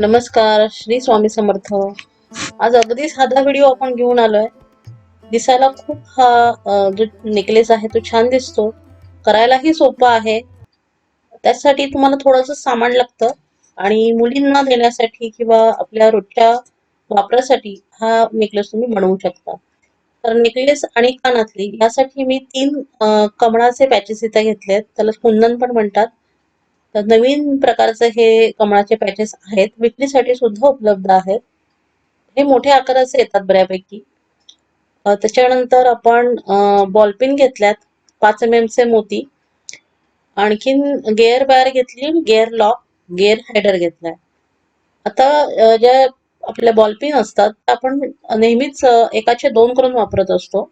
नमस्कार श्री स्वामी समर्थ. आज अगदी साधा व्हिडिओ आपण घेऊन आलोय. दिसायला खूप हा जो नेकलेस आहे तो छान दिसतो. करायलाही सोपा आहे. त्यासाठी तुम्हाला थोडंसं सामान लागतं आणि मुलींना देण्यासाठी किंवा आपल्या रोजच्या वापरासाठी हा नेकलेस तुम्ही बनवू शकता. तर नेकलेस आणि कानातली यासाठी मी तीन कमळाचे पॅचेस इथे घेतलेत. त्याला कुंदन पण म्हणतात. तर नवीन प्रकारचे हे कमळाचे पॅचेस आहेत. विक्रीसाठी सुद्धा उपलब्ध आहेत. हे मोठ्या आकाराचे येतात बऱ्यापैकी. त्याच्यानंतर आपण बॉलपिन घेतल्यात. पाच एम एम चे मोती. आणखीन गेअर बायर घेतली गेअर लॉक गेअर हायडर घेतलाय. आता ज्या आपल्या बॉलपिन असतात त्या आपण नेहमीच एकाचे दोन करून वापरत असतो.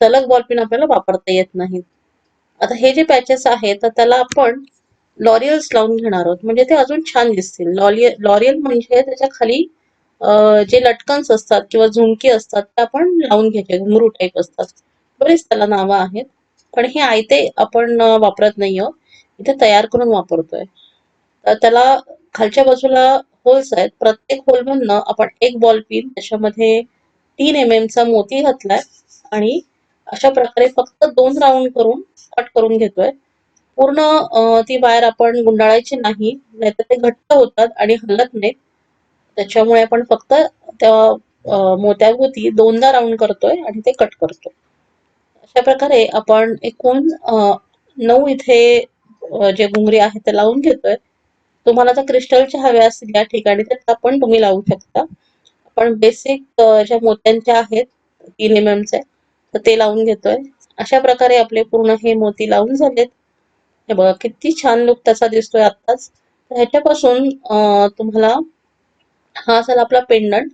सलग बॉलपिन आपल्याला वापरता येत नाहीत. आता हे जे पॅचेस आहेत तर त्याला आपण लॉरियल्स लावून घेणार आहोत. म्हणजे ते अजून छान दिसतील. लॉरियल लॉरियल म्हणजे त्याच्याखाली जे लटकन्स असतात किंवा झुमकी असतात ते आपण लावून घ्यायचे. घुंगरू टाईप असतात. बरेच त्याला नावं आहेत. पण हे आयते आपण वापरत नाही आहोत. इथे तयार करून वापरतोय. तर त्याला खालच्या बाजूला होल्स आहेत. प्रत्येक होलमधनं आपण एक बॉल पिन त्याच्यामध्ये तीन एम एम चा मोती घातलाय आणि अशा प्रकारे फक्त दोन राऊंड करून कट करून घेतोय. पूर्ण ती वायर आपण गुंडाळायची नाही नाहीतर ते घट्ट होतात आणि हलत नाहीत. त्याच्यामुळे आपण फक्त त्या मोत्याभोवती दोनदा राऊंड करतोय आणि ते कट करतो अशा प्रकारे आपण एकूण नऊ इथे जे घुंगरी आहेत ते लावून घेतोय. तुम्हाला जर क्रिस्टलच्या हव्या असतील या ठिकाणी तर पण तुम्ही लावू शकता. आपण बेसिक ज्या मोत्यांच्या आहेत तीन एम चे तर ते लावून घेतोय. अशा प्रकारे आपले पूर्ण हे मोती लावून झालेत. हे बघा किती छान लुक त्याचा दिसतोय आत्ताच. तर ह्याच्यापासून तुम्हाला हा असेल आपला पेंडंट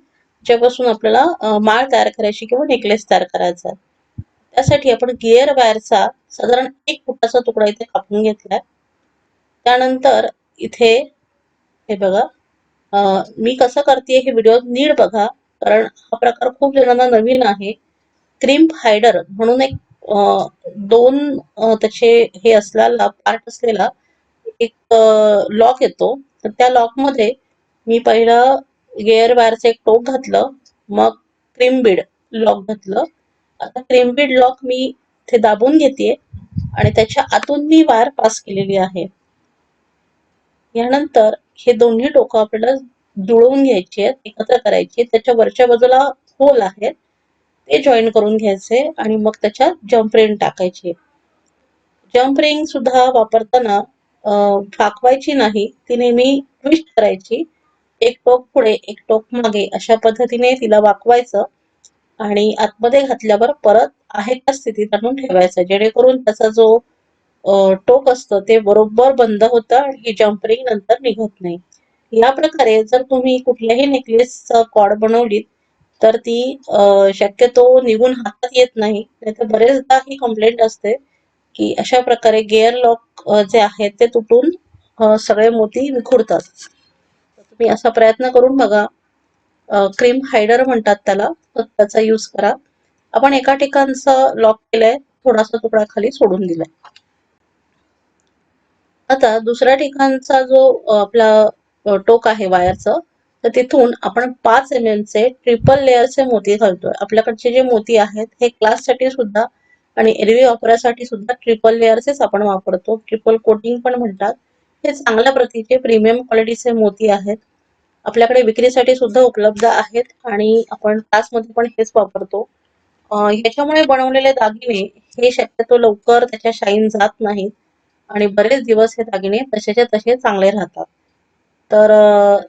ज्यापासून आपल्याला माळ तयार करायची किंवा नेकलेस तयार करायचा त्यासाठी आपण गिअर वायरचा साधारण एक फुटाचा तुकडा इथे कापून घेतलाय. त्यानंतर इथे हे बघा मी कसं करते हे व्हिडिओ नीट बघा कारण हा प्रकार खूप जणांना नवीन आहे. क्रिम्प हायडर म्हणून एक दोन त्याचे हे असलेला पार्ट असलेला एक लॉक येतो. तर त्या लॉकमध्ये मी पहिलं गेअर वायरचं एक टोक घातलं मग क्रीमबीड लॉक घातलं. आता क्रीमबीड लॉक मी इथे दाबून घेते आणि त्याच्या आतून मी वायर पास केलेली आहे. यानंतर हे दोन्ही टोकं आपल्याला जुळवून घ्यायची आहेत एकत्र करायची त्याच्या वरच्या बाजूला होल आहेत ते जॉईन करून घ्यायचे आणि मग त्याच्यात जम्प रिंग टाकायची. जम्प रिंग सुद्धा वापरताना फाकवायची नाही ती नेहमी ट्विस्ट करायची. एक टोक पुढे एक टोक मागे अशा पद्धतीने तिला वाकवायचं आणि आतमध्ये घातल्यावर परत आहे त्या स्थितीत आणून ठेवायचं. जेणेकरून त्याचा जो टोक असतं ते बरोबर बंद होतं आणि जम्परिंग नंतर निघत नाही. या प्रकारे जर तुम्ही कुठल्याही नेकलेसचा कॉड बनवलीत तर ती शक्यतो निघून हातात येत नाही. नाहीतर बरेचदा ही कंप्लेंट असते की अशा प्रकारे गेअर लॉक जे आहेत ते तुटून सगळे मोती विखुरतात. तुम्ही असा प्रयत्न करून बघा. क्रीम हायडर म्हणतात त्याला त्याचा यूज करा. आपण एका ठिकाणचं लॉक केलंय थोडासा तुकडा खाली सोडून दिलाय. आता दुसऱ्या ठिकाणचा जो आपला टोक आहे वायरचं तर तिथून आपण पाच एम एम चे ट्रिपल लेअरचे मोती घालतोय. आपल्याकडचे जे मोती आहेत हे क्लाससाठी सुद्धा आणि एरवी वापरासाठी सुद्धा ट्रिपल लेअरचेच आपण वापरतो. ट्रिपल कोटिंग पण म्हणतात. हे चांगल्या प्रतीचे प्रीमियम क्वालिटीचे मोती आहेत. आपल्याकडे विक्रीसाठी सुद्धा उपलब्ध आहेत आणि आपण क्लासमध्ये पण हेच वापरतो. ह्याच्यामुळे बनवलेले दागिने हे शक्यतो लवकर त्याच्या शाईन जात नाहीत आणि बरेच दिवस हे दागिने तसेच्या तसे चांगले राहतात. तर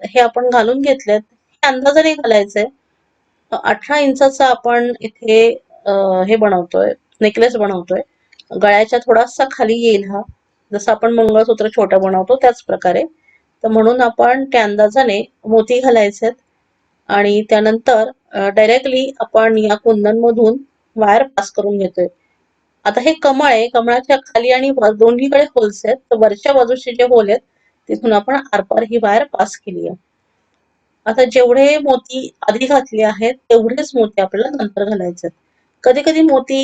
हे आपण घालून घेतलेत. हे अंदाजाने घालायचंय अठरा इंचाचा आपण इथे हे बनवतोय नेकलेस बनवतोय. गळ्याच्या थोडासा खाली येईल हा. जसं आपण मंगळसूत्र छोटं बनवतो त्याच प्रकारे. तर म्हणून आपण त्या अंदाजाने मोती घालायचेत. आणि त्यानंतर डायरेक्टली आपण या कुंदनमधून वायर पास करून घेतोय. आता हे कमळ आहे. कमळाच्या खाली आणि दोन्हीकडे होल्स आहेत तर वरच्या बाजूचे जे होल आहेत तिथून आपण आरपार ही वायर पास केली आहे. आता जेवढे मोती आधी घातले आहेत तेवढेच मोती आपल्याला नंतर घालायचे कधी कधी मोती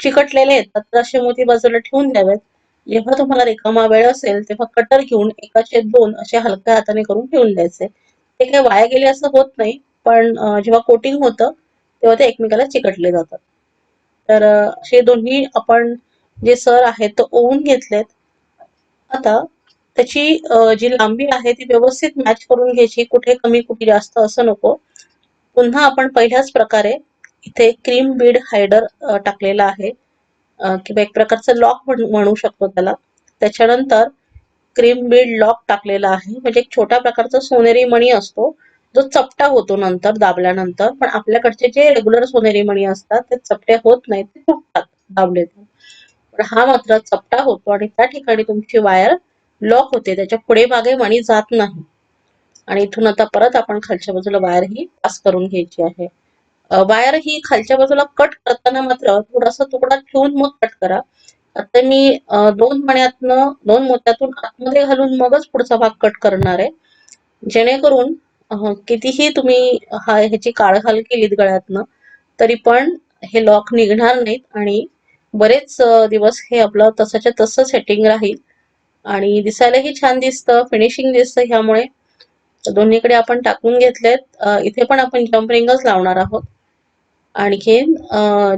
चिकटलेले येतात तर असे मोती बाजूला ठेवून द्यावेत. जेव्हा तुम्हाला रिकामा वेळ असेल तेव्हा कटर घेऊन एकाचे दोन असे हलक्या हाताने करून ठेवून द्यायचे. ते काही वाया गेले असं होत नाही पण जेव्हा कोटिंग होतं तेव्हा ते एकमेकाला चिकटले जातात. तर असे दोन्ही आपण जे सर आहेत ते ओवून घेतलेत. आता त्याची जी लांबी आहे ती व्यवस्थित मॅच करून घ्यायची कुठे कमी कुठे जास्त असं नको. पुन्हा आपण पहिल्याच प्रकारे इथे क्रीम बीड हायडर टाकलेला आहे. किंवा एक प्रकारचं लॉक म्हणू शकतो त्याला. त्याच्यानंतर क्रीम बीड लॉक टाकलेला आहे. म्हणजे एक छोट्या प्रकारचा सोनेरी मणी असतो. जो चपटा होतो नंतर दाबल्यानंतर. पण आपल्याकडचे जे रेग्युलर सोनेरी मणी असतात ते चपटे होत नाहीत ते तुटतात दाबले तर. पण हा मात्र चपटा होतो आणि त्या ठिकाणी तुमची वायर लॉक होते त्याच्या पुढे मागे मणी जात नाही. आणि इथून आता परत आपण खालच्या बाजूला वायर ही पास करून घ्यायची आहे. वायर ही खालच्या बाजूला कट करताना मात्र थोडासा तुकडा ठेवून मग कट करा. आता मी दोन मण्यातनं दोन मोत्यातून आतमध्ये घालून मगच पुढचा भाग कट करणार आहे. जेणेकरून कितीही तुम्ही हा ह्याची काळघाल केलीत गळ्यातनं तरी पण हे लॉक निघणार नाहीत आणि बरेच दिवस हे आपलं तसंच्या तसं सेटिंग राहील. आणि दिसायलाही छान दिसतं फिनिशिंग दिसतं ह्यामुळे. दोन्हीकडे आपण टाकून घेतलेत. इथे पण आपण जम्प रिंगच लावणार आहोत. आणखीन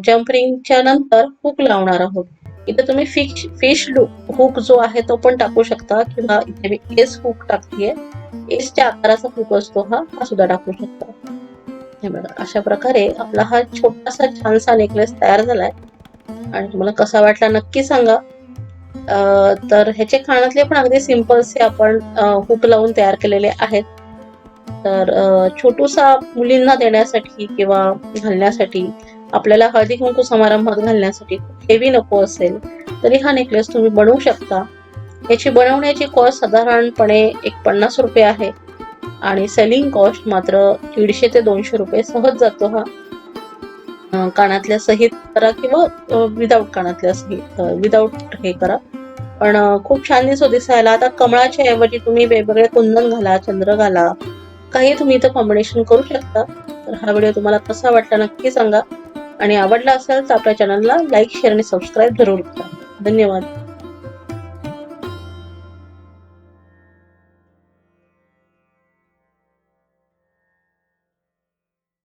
जम्प रिंगच्या नंतर हुक लावणार आहोत. इथे तुम्ही फिश फिश हुक जो आहे तो पण टाकू शकता किंवा इथे मी एस हुक टाकते एसच्या आकाराचा हुक असतो हा हा सुद्धा टाकू शकता. हे बघा अशा प्रकारे आपला हा छोटासा छानसा नेकलेस तयार झालाय. आणि तुम्हाला कसा वाटला नक्की सांगा. तर ह्याचे खाण्यातले पण अगदी सिंपलचे आपण हुक लावून तयार केलेले आहेत. तर छोटूसा मुलींना देण्यासाठी किंवा घालण्यासाठी आपल्याला हळदी कुंकू समारंभात घालण्यासाठी हेवी नको असेल तरी हा नेकलेस तुम्ही बनवू शकता. याची बनवण्याची कॉस्ट साधारणपणे एक पन्नास रुपये आहे आणि सेलिंग कॉस्ट मात्र दीडशे ते दोनशे रुपये सहज जातो हा. कानातल्या सहित करा किंवा विदाऊट कानातल्या सहित विदाऊट हे करा. पण खूप छान दिसतो दिसायला. आता कमळाच्या ऐवजी तुम्ही वेगवेगळे कुंदन घाला चंद्र घाला. काही तुम्ही इथं कॉम्बिनेशन करू शकता. तर हा व्हिडिओ तुम्हाला कसा वाटला नक्की सांगा. आणि आवडला असेल तर आपल्या चॅनलला लाईक शेअर आणि सबस्क्राईब जरूर करा. धन्यवाद.